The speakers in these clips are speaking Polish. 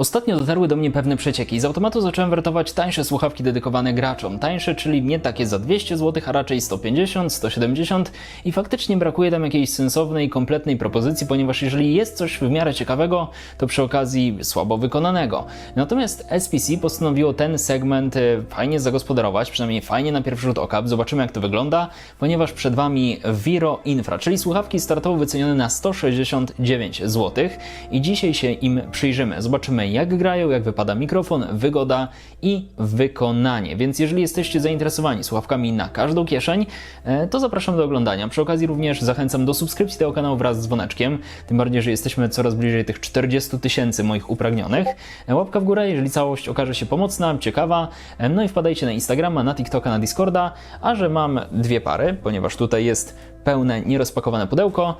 Ostatnio dotarły do mnie pewne przecieki z automatu zacząłem wertować tańsze słuchawki dedykowane graczom. Tańsze, czyli nie takie za 200 zł, a raczej 150, 170 i faktycznie brakuje tam jakiejś sensownej, kompletnej propozycji, ponieważ jeżeli jest coś w miarę ciekawego, to przy okazji słabo wykonanego. Natomiast SPC postanowiło ten segment e, fajnie zagospodarować, przynajmniej fajnie na pierwszy rzut oka. Zobaczymy jak to wygląda, ponieważ przed Wami Viro Infra, czyli słuchawki startowo wycenione na 169 zł i dzisiaj się im przyjrzymy. Zobaczymy jak grają, jak wypada mikrofon, wygoda i wykonanie. Więc jeżeli jesteście zainteresowani słuchawkami na każdą kieszeń, e, to zapraszam do oglądania. Przy okazji również zachęcam do subskrypcji tego kanału wraz z dzwoneczkiem, tym bardziej, że jesteśmy coraz bliżej tych 40 tysięcy moich upragnionych. E, Łapka w górę, jeżeli całość okaże się pomocna, ciekawa. E, No i wpadajcie na Instagrama, na TikToka, na Discorda, a że mam dwie pary, ponieważ tutaj jest pełne, nierozpakowane pudełko,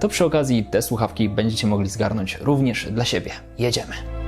to przy okazji te słuchawki będziecie mogli zgarnąć również dla siebie. Jedziemy.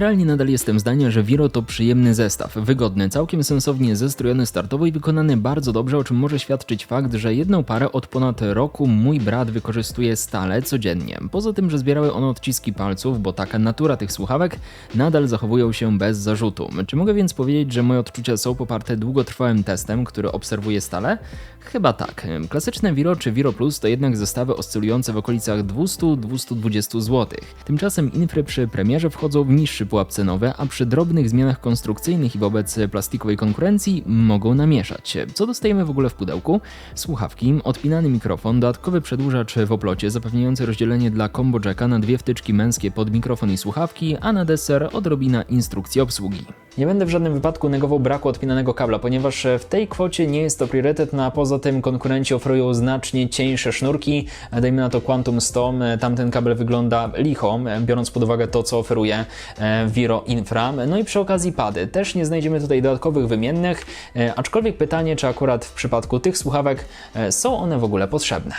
Generalnie nadal jestem zdania, że Viro to przyjemny zestaw, wygodny, całkiem sensownie zestrojony startowo i wykonany bardzo dobrze, o czym może świadczyć fakt, że jedną parę od ponad roku mój brat wykorzystuje stale, codziennie. Poza tym, że zbierały one odciski palców, bo taka natura tych słuchawek, nadal zachowują się bez zarzutu. Czy mogę więc powiedzieć, że moje odczucia są poparte długotrwałym testem, który obserwuję stale? Chyba tak. Klasyczne Viro czy Viro Plus to jednak zestawy oscylujące w okolicach 200-220 zł. Tymczasem infry przy premierze wchodzą w niższy pułap cenowy, a przy drobnych zmianach konstrukcyjnych i wobec plastikowej konkurencji mogą namieszać. Co dostajemy w ogóle w pudełku? Słuchawki, odpinany mikrofon, dodatkowy przedłużacz w oplocie zapewniający rozdzielenie dla combo jacka na dwie wtyczki męskie pod mikrofon i słuchawki, a na deser odrobina instrukcji obsługi. Nie będę w żadnym wypadku negował braku odpinanego kabla, ponieważ w tej kwocie nie jest to priorytet, no a poza tym konkurenci oferują znacznie cieńsze sznurki, dajmy na to Quantum 100, tamten kabel wygląda licho, biorąc pod uwagę to, co oferuje e, Viro Infra. No i przy okazji pady, też nie znajdziemy tutaj dodatkowych wymiennych, e, aczkolwiek pytanie, czy akurat w przypadku tych słuchawek e, są one w ogóle potrzebne.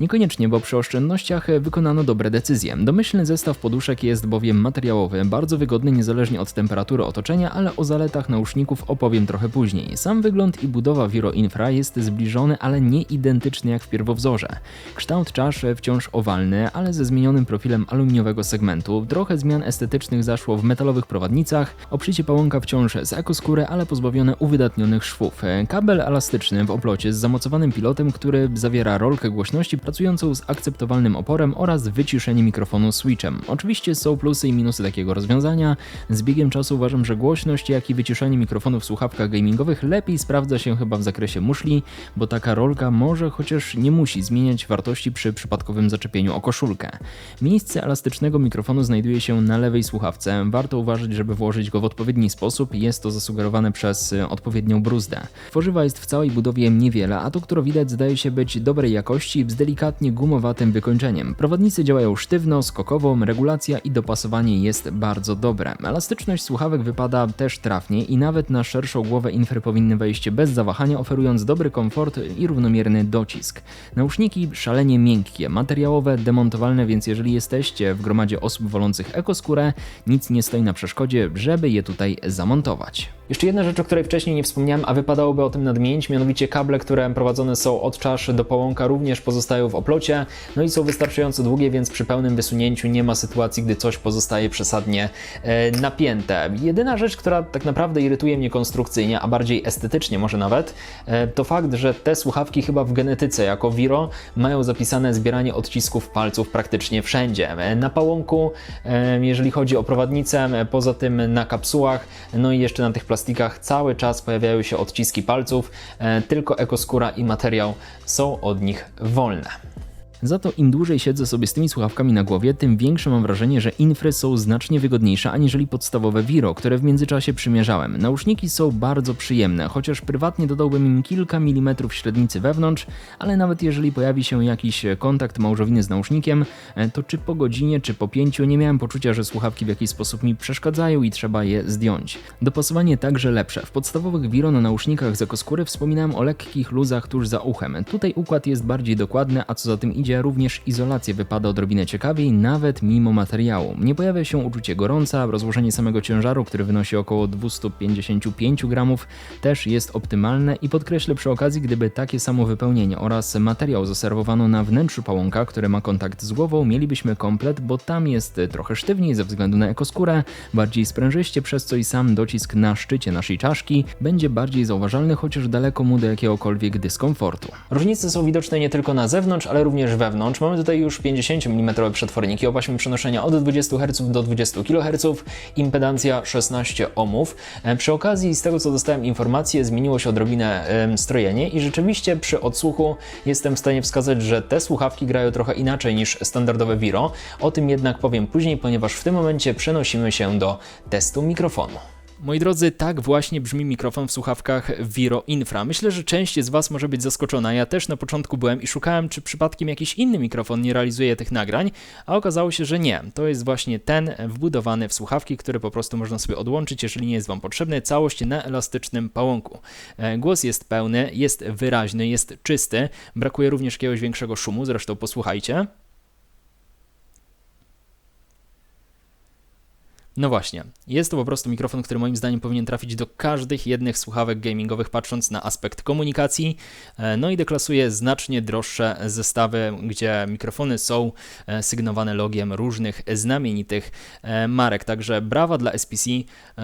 Niekoniecznie, bo przy oszczędnościach wykonano dobre decyzje. Domyślny zestaw poduszek jest bowiem materiałowy, bardzo wygodny niezależnie od temperatury otoczenia, ale o zaletach nauszników opowiem trochę później. Sam wygląd i budowa Viro Infra jest zbliżony, ale nie identyczny jak w pierwowzorze. Kształt czaszy wciąż owalny, ale ze zmienionym profilem aluminiowego segmentu. Trochę zmian estetycznych zaszło w metalowych prowadnicach, obszycie pałąka wciąż z ekoskóry, ale pozbawione uwydatnionych szwów. Kabel elastyczny w oplocie z zamocowanym pilotem, który zawiera rolkę głośności pracującą z akceptowalnym oporem oraz wyciszenie mikrofonu switchem. Oczywiście są plusy i minusy takiego rozwiązania. Z biegiem czasu uważam, że głośność, jak i wyciszenie mikrofonu w słuchawkach gamingowych lepiej sprawdza się chyba w zakresie muszli, bo taka rolka może, chociaż nie musi zmieniać wartości przy przypadkowym zaczepieniu o koszulkę. Miejsce elastycznego mikrofonu znajduje się na lewej słuchawce. Warto uważać, żeby włożyć go w odpowiedni sposób. Jest to zasugerowane przez y, odpowiednią bruzdę. Tworzywa jest w całej budowie niewiele, a to, które widać, zdaje się być dobrej jakości z delikatnie gumowatym wykończeniem. Prowadnicy działają sztywno, skokowo, regulacja i dopasowanie jest bardzo dobre. Elastyczność słuchawek wypada też trafnie i nawet na szerszą głowę infry powinny wejść bez zawahania, oferując dobry komfort i równomierny docisk. Nauszniki szalenie miękkie, materiałowe, demontowalne, więc jeżeli jesteście w gromadzie osób wolących ekoskórę, nic nie stoi na przeszkodzie, żeby je tutaj zamontować. Jeszcze jedna rzecz, o której wcześniej nie wspomniałem, a wypadałoby o tym nadmienić, mianowicie kable, które prowadzone są od czaszy do połąka również pozostają w oplocie, no i są wystarczająco długie, więc przy pełnym wysunięciu nie ma sytuacji, gdy coś pozostaje przesadnie e, napięte. Jedyna rzecz, która tak naprawdę irytuje mnie konstrukcyjnie, a bardziej estetycznie może nawet, e, to fakt, że te słuchawki chyba w genetyce jako Viro mają zapisane zbieranie odcisków palców praktycznie wszędzie. E, Na pałąku, jeżeli chodzi o prowadnicę, poza tym na kapsułach, no i jeszcze na tych plastikach cały czas pojawiają się odciski palców, tylko ekoskóra i materiał są od nich wolne. Za to im dłużej siedzę sobie z tymi słuchawkami na głowie, tym większe mam wrażenie, że infry są znacznie wygodniejsze aniżeli podstawowe Viro, które w międzyczasie przymierzałem. Nauszniki są bardzo przyjemne, chociaż prywatnie dodałbym im kilka milimetrów średnicy wewnątrz, ale nawet jeżeli pojawi się jakiś kontakt małżowiny z nausznikiem, e, to czy po godzinie, czy po pięciu nie miałem poczucia, że słuchawki w jakiś sposób mi przeszkadzają i trzeba je zdjąć. Dopasowanie także lepsze. W podstawowych Viro na nausznikach z ekoskóry wspominałem o lekkich luzach tuż za uchem. Tutaj układ jest bardziej dokładny, a co za tym idzie, również izolacja wypada odrobinę ciekawiej, nawet mimo materiału. Nie pojawia się uczucie gorąca, rozłożenie samego ciężaru, który wynosi około 255 gramów, też jest optymalne i podkreślę przy okazji, gdyby takie samo wypełnienie oraz materiał zaserwowano na wnętrzu pałąka, który ma kontakt z głową, mielibyśmy komplet, bo tam jest trochę sztywniej ze względu na ekoskórę, bardziej sprężyście, przez co i sam docisk na szczycie naszej czaszki będzie bardziej zauważalny, chociaż daleko mu do jakiegokolwiek dyskomfortu. Różnice są widoczne nie tylko na zewnątrz, ale również wewnątrz. Mamy tutaj już 50 mm przetworniki o paśmie przenoszenia od 20 Hz do 20 kHz, impedancja 16 ohmów. E, Przy okazji, z tego co dostałem informację, zmieniło się odrobinę strojenie i rzeczywiście przy odsłuchu jestem w stanie wskazać, że te słuchawki grają trochę inaczej niż standardowe Viro. O tym jednak powiem później, ponieważ w tym momencie przenosimy się do testu mikrofonu. Moi drodzy, tak właśnie brzmi mikrofon w słuchawkach Viro Infra. Myślę, że część z Was może być zaskoczona. Ja też na początku byłem i szukałem, czy przypadkiem jakiś inny mikrofon nie realizuje tych nagrań, a okazało się, że nie. To jest właśnie ten wbudowany w słuchawki, który po prostu można sobie odłączyć, jeżeli nie jest Wam potrzebny. Całość na elastycznym pałąku. E, Głos jest pełny, jest wyraźny, jest czysty. Brakuje również jakiegoś większego szumu, zresztą posłuchajcie. No właśnie, jest to po prostu mikrofon, który moim zdaniem powinien trafić do każdych jednych słuchawek gamingowych, patrząc na aspekt komunikacji. E, No i deklasuje znacznie droższe zestawy, gdzie mikrofony są e, sygnowane logiem różnych znamienitych e, marek. Także brawa dla SPC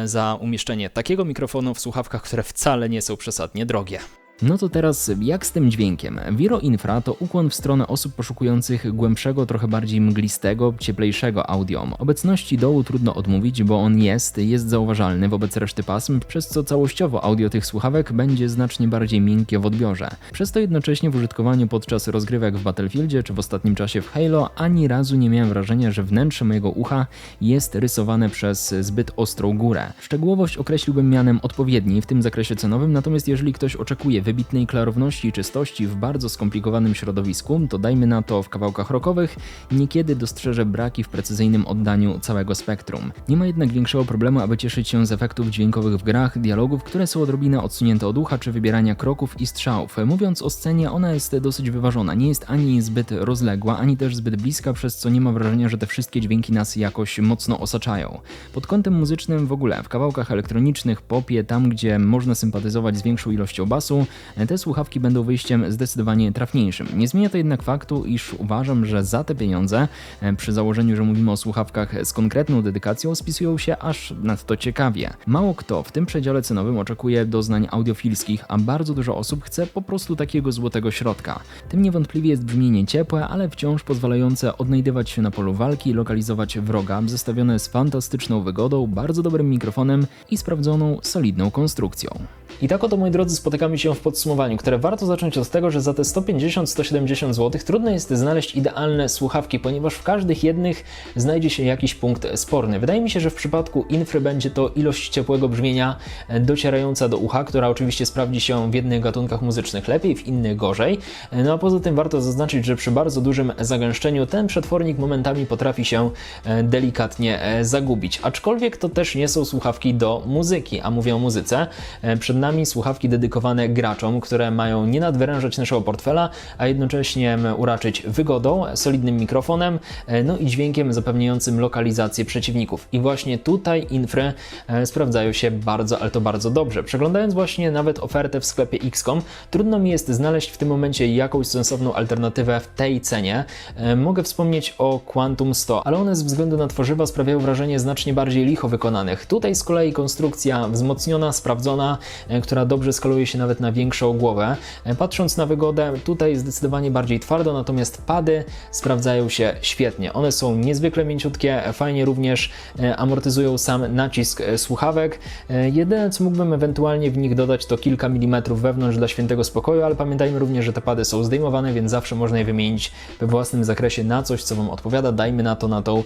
za umieszczenie takiego mikrofonu w słuchawkach, które wcale nie są przesadnie drogie. No to teraz jak z tym dźwiękiem? Viro Infra to ukłon w stronę osób poszukujących głębszego, trochę bardziej mglistego, cieplejszego audio. Obecności dołu trudno odmówić, bo on jest, jest zauważalny wobec reszty pasm, przez co całościowo audio tych słuchawek będzie znacznie bardziej miękkie w odbiorze. Przez to jednocześnie w użytkowaniu podczas rozgrywek w Battlefieldzie czy w ostatnim czasie w Halo ani razu nie miałem wrażenia, że wnętrze mojego ucha jest rysowane przez zbyt ostrą górę. Szczegółowość określiłbym mianem odpowiedniej w tym zakresie cenowym, natomiast jeżeli ktoś oczekuje wybitnej klarowności i czystości w bardzo skomplikowanym środowisku, to dajmy na to w kawałkach rockowych, niekiedy dostrzeże braki w precyzyjnym oddaniu całego spektrum. Nie ma jednak większego problemu, aby cieszyć się z efektów dźwiękowych w grach, dialogów, które są odrobinę odsunięte od ucha, czy wybierania kroków i strzałów. Mówiąc o scenie, ona jest dosyć wyważona, nie jest ani zbyt rozległa, ani też zbyt bliska, przez co nie ma wrażenia, że te wszystkie dźwięki nas jakoś mocno osaczają. Pod kątem muzycznym w ogóle, w kawałkach elektronicznych, popie, tam gdzie można sympatyzować z większą ilością basu, te słuchawki będą wyjściem zdecydowanie trafniejszym. Nie zmienia to jednak faktu, iż uważam, że za te pieniądze, e, przy założeniu, że mówimy o słuchawkach z konkretną dedykacją, spisują się aż nadto ciekawie. Mało kto w tym przedziale cenowym oczekuje doznań audiofilskich, a bardzo dużo osób chce po prostu takiego złotego środka. Tym niewątpliwie jest brzmienie ciepłe, ale wciąż pozwalające odnajdywać się na polu walki i lokalizować wroga, zestawione z fantastyczną wygodą, bardzo dobrym mikrofonem i sprawdzoną, solidną konstrukcją. I tak oto, moi drodzy, spotykamy się w podsumowaniu, które warto zacząć od tego, że za te 150-170 zł trudno jest znaleźć idealne słuchawki, ponieważ w każdych jednych znajdzie się jakiś punkt sporny. Wydaje mi się, że w przypadku Infry będzie to ilość ciepłego brzmienia docierająca do ucha, która oczywiście sprawdzi się w jednych gatunkach muzycznych lepiej, w innych gorzej. No a poza tym warto zaznaczyć, że przy bardzo dużym zagęszczeniu ten przetwornik momentami potrafi się e, delikatnie e, zagubić. Aczkolwiek to też nie są słuchawki do muzyki, a mówię o muzyce. E, Przed nami słuchawki dedykowane graczom, które mają nie nadwyrężać naszego portfela, a jednocześnie uraczyć wygodą, solidnym mikrofonem, e, no i dźwiękiem zapewniającym lokalizację przeciwników. I właśnie tutaj infry e, sprawdzają się bardzo, ale to bardzo dobrze. Przeglądając właśnie nawet ofertę w sklepie XCOM, trudno mi jest znaleźć w tym momencie jakąś sensowną alternatywę w tej cenie. E, Mogę wspomnieć o Quantum 100, ale one ze względu na tworzywa sprawiają wrażenie znacznie bardziej licho wykonanych. Tutaj z kolei konstrukcja wzmocniona, sprawdzona, e, która dobrze skaluje się nawet na większą większą głowę. E, Patrząc na wygodę, tutaj zdecydowanie bardziej twardo, natomiast pady sprawdzają się świetnie. One są niezwykle mięciutkie, fajnie również e, amortyzują sam nacisk e, słuchawek. Jedyne, co mógłbym ewentualnie w nich dodać, to kilka milimetrów wewnątrz dla świętego spokoju, ale pamiętajmy również, że te pady są zdejmowane, więc zawsze można je wymienić we własnym zakresie na coś, co Wam odpowiada. Dajmy na to na tą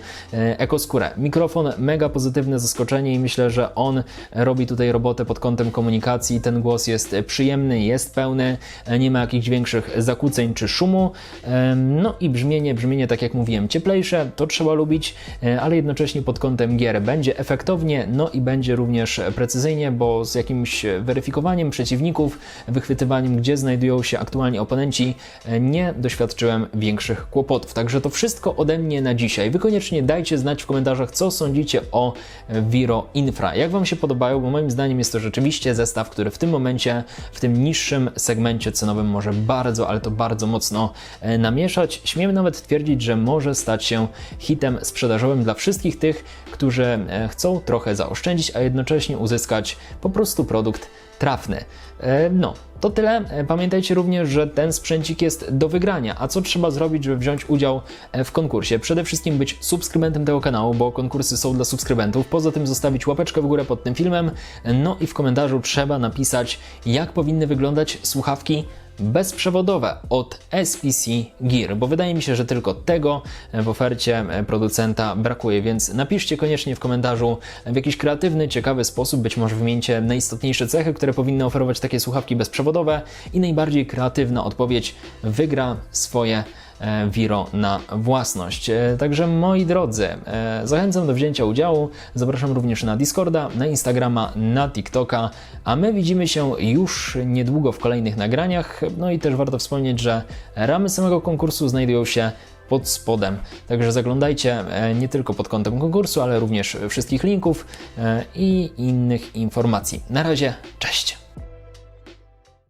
ekoskórę. Mikrofon mega pozytywne zaskoczenie i myślę, że on robi tutaj robotę pod kątem komunikacji. Ten głos jest e, jest pełny, e, nie ma jakichś większych zakłóceń czy szumu. No i brzmienie, brzmienie, tak jak mówiłem, cieplejsze, to trzeba lubić, e, ale jednocześnie pod kątem gier będzie efektownie, no i będzie również precyzyjnie, bo z jakimś weryfikowaniem przeciwników, wychwytywaniem, gdzie znajdują się aktualnie oponenci, e, nie doświadczyłem większych kłopotów. Także to wszystko ode mnie na dzisiaj. Wy koniecznie dajcie znać w komentarzach, co sądzicie o Viro Infra. Jak Wam się podobają, bo moim zdaniem jest to rzeczywiście zestaw, który w tym momencie, w tym niższym segmencie cenowym może bardzo, ale to bardzo mocno e, namieszać. Śmiem nawet twierdzić, że może stać się hitem sprzedażowym dla wszystkich tych, którzy e, chcą trochę zaoszczędzić, a jednocześnie uzyskać po prostu produkt trafny. E, No, to tyle. E, Pamiętajcie również, że ten sprzęcik jest do wygrania. A co trzeba zrobić, żeby wziąć udział e, w konkursie? Przede wszystkim być subskrybentem tego kanału, bo konkursy są dla subskrybentów. Poza tym zostawić łapeczkę w górę pod tym filmem. No i w komentarzu trzeba napisać, jak powinny wyglądać słuchawki bezprzewodowe od SPC Gear, bo wydaje mi się, że tylko tego w ofercie producenta brakuje, więc napiszcie koniecznie w komentarzu w jakiś kreatywny, ciekawy sposób, być może wymieńcie najistotniejsze cechy, które powinny oferować takie słuchawki bezprzewodowe i najbardziej kreatywna odpowiedź wygra swoje e, Viro na własność. E, Także moi drodzy, e, zachęcam do wzięcia udziału. Zapraszam również na Discorda, na Instagrama, na TikToka, a my widzimy się już niedługo w kolejnych nagraniach. No i też warto wspomnieć, że ramy samego konkursu znajdują się pod spodem. Także zaglądajcie e, nie tylko pod kątem konkursu, ale również wszystkich linków e, i innych informacji. Na razie, cześć!